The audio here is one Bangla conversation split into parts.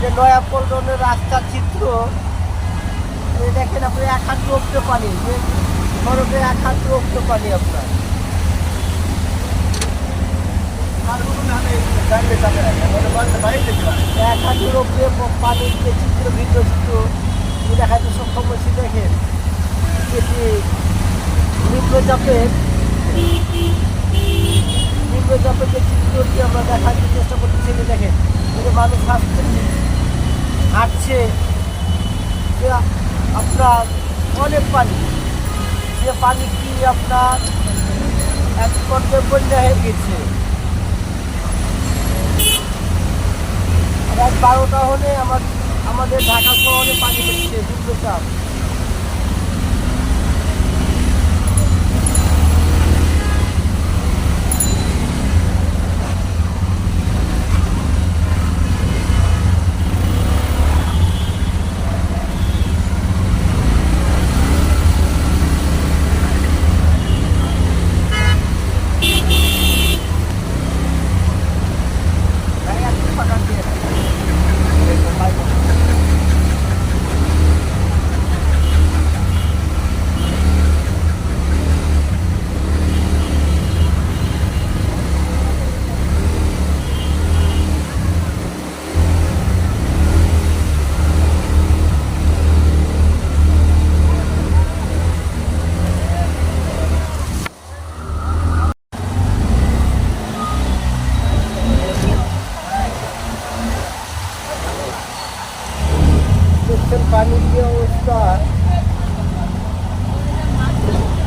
যে নয়া পল্টনের রাস্তার চিত্র। দেখেন আপনি এক হাত অব্দ পানি যে সড়কে এক হাত অব্দ পানি আপনার। এক হাতের ওপরে পানির যে চিত্র, ভিন্ন চিত্র দেখাতে সক্ষম হয়েছি, দেখেন। এটি নিম্নচাপের নিম্নচাপের যে চিত্রটি আমরা দেখাতে চেষ্টা করতেছি এই যে দেখেন এই যে মানুষ আসছে হাঁটছে। আপনার অনেক পানি। যে পানি কি আপনার এক পর্যায়ে বন্যা হয়ে গেছে। বারোটা হলে আমার আমাদের ঢাকা শহরে পানি হচ্ছে নিম্নচাপ দেখছেন পানির যে অবস্থা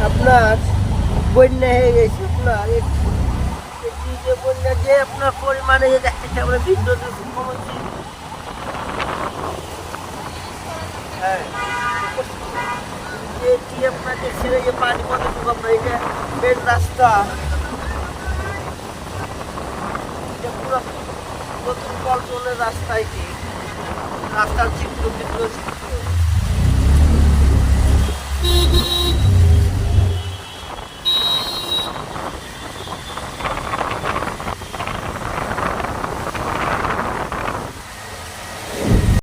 আপনার বন্যা হয়ে গেছে, আপনার এটি যে বন্যা যে আপনার পরিমাণে যে দেখাচ্ছে আমরা বিদ্যুৎ কমেছি হ্যাঁ। এটি আপনার দেখছেন যে পানি কতটুকু আপনার মেন রাস্তা। এটা পুরো পল্টনের রাস্তা এটি। রাস্তার চিত্র চিত্র চিত্র।